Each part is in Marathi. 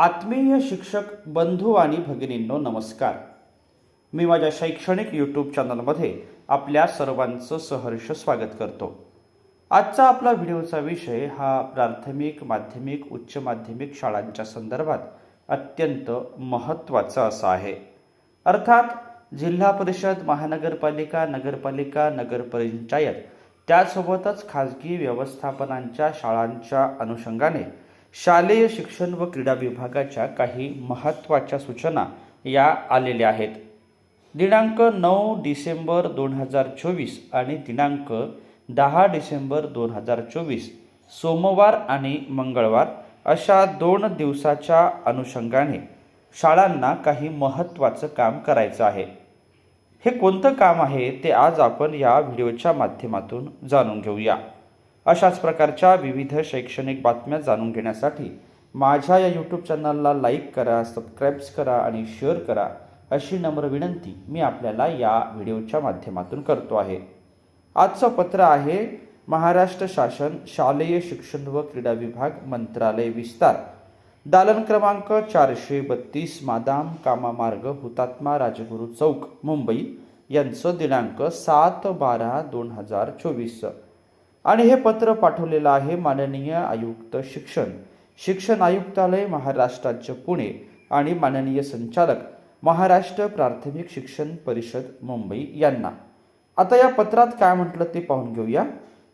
आत्मीय शिक्षक बंधू आणि भगिनींनो नमस्कार. मी माझ्या शैक्षणिक यूट्यूब चॅनलमध्ये आपल्या सर्वांचं सहर्ष स्वागत करतो. आजचा आपला व्हिडिओचा विषय हा प्राथमिक माध्यमिक उच्च माध्यमिक शाळांच्या संदर्भात अत्यंत महत्त्वाचा असा आहे. अर्थात जिल्हा परिषद महानगरपालिका नगरपालिका नगरपंचायत त्यासोबतच खाजगी व्यवस्थापनांच्या शाळांच्या अनुषंगाने शालेय शिक्षण व क्रीडा विभागाच्या काही महत्त्वाच्या सूचना या आलेल्या आहेत. दिनांक नऊ डिसेंबर दोन हजार चोवीस आणि दिनांक दहा डिसेंबर दोन हजार चोवीस सोमवार आणि मंगळवार अशा दोन दिवसाच्या अनुषंगाने शाळांना काही महत्त्वाचं काम करायचं आहे. हे कोणतं काम आहे ते आज आपण या व्हिडिओच्या माध्यमातून जाणून घेऊया. अशाच प्रकारच्या विविध शैक्षणिक बातम्या जाणून घेण्यासाठी माझ्या या यूट्यूब चॅनलला लाईक करा सबस्क्राईब्स करा आणि शेअर करा अशी नम्र विनंती मी आपल्याला या व्हिडिओच्या माध्यमातून करतो आहे. आजचं पत्र आहे महाराष्ट्र शासन शालेय शिक्षण व क्रीडा विभाग मंत्रालय विस्तार. दालन क्रमांक चारशे बत्तीस मादाम कामा मार्ग हुतात्मा राजगुरू चौक मुंबई. यांचं दिनांक सात बारा दोन हजार चोवीस. आणि हे पत्र पाठवलेलं आहे माननीय आयुक्त शिक्षण. शिक्षण आयुक्तालय महाराष्ट्राचे पुणे आणि माननीय संचालक महाराष्ट्र प्राथमिक शिक्षण परिषद मुंबई यांना. आता या पत्रात काय म्हटलं ते पाहून घेऊया.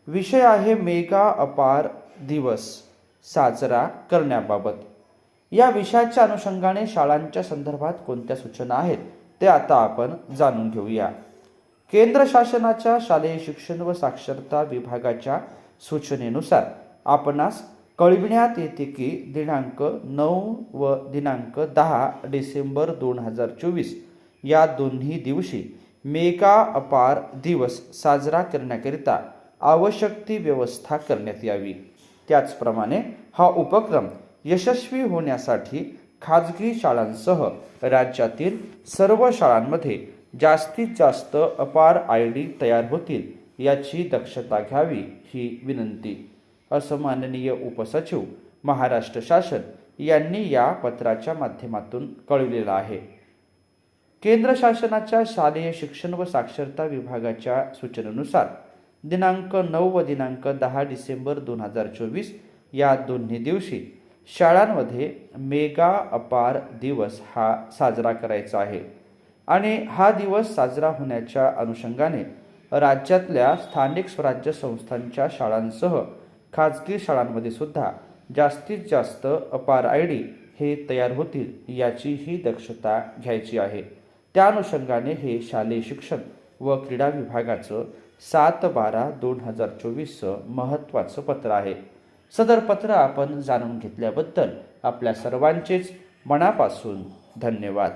विषय आहे मेगा अपार दिवस साजरा करण्याबाबत. या विषयाच्या अनुषंगाने शाळांच्या संदर्भात कोणत्या सूचना आहेत ते आता आपण जाणून घेऊया. केंद्र शासनाच्या शालेय शिक्षण व साक्षरता विभागाच्या सूचनेनुसार आपणास कळविण्यात येते की दिनांक नऊ व दिनांक दहा डिसेंबर दोन हजार चोवीस या दोन्ही दिवशी मेगा अपार दिवस साजरा करण्याकरिता आवश्यक ती व्यवस्था करण्यात यावी. त्याचप्रमाणे हा उपक्रम यशस्वी होण्यासाठी खाजगी शाळांसह राज्यातील सर्व शाळांमध्ये जास्तीत जास्त अपार आय डी तयार होतील याची दक्षता घ्यावी ही विनंती. असं माननीय उपसचिव महाराष्ट्र शासन यांनी या पत्राच्या माध्यमातून कळविलेलं आहे. केंद्र शासनाच्या शालेय शिक्षण व साक्षरता विभागाच्या सूचनेनुसार दिनांक नऊ व दिनांक दहा डिसेंबर दोन हजार चोवीस या दोन्ही दिवशी शाळांमध्ये मेगा अपार दिवस हा साजरा करायचा आहे. आणि हा दिवस साजरा होण्याच्या अनुषंगाने राज्यातल्या स्थानिक स्वराज्य संस्थांच्या शाळांसह खाजगी शाळांमध्ये सुद्धा जास्तीत जास्त अपार आय डी हे तयार होतील याचीही दक्षता घ्यायची आहे. त्या अनुषंगाने हे शालेय शिक्षण व क्रीडा विभागाचं सात बारा दोन हजार चोवीसचं महत्त्वाचं पत्र आहे. सदर पत्र आपण जाणून घेतल्याबद्दल आपल्या सर्वांचेच मनापासून धन्यवाद.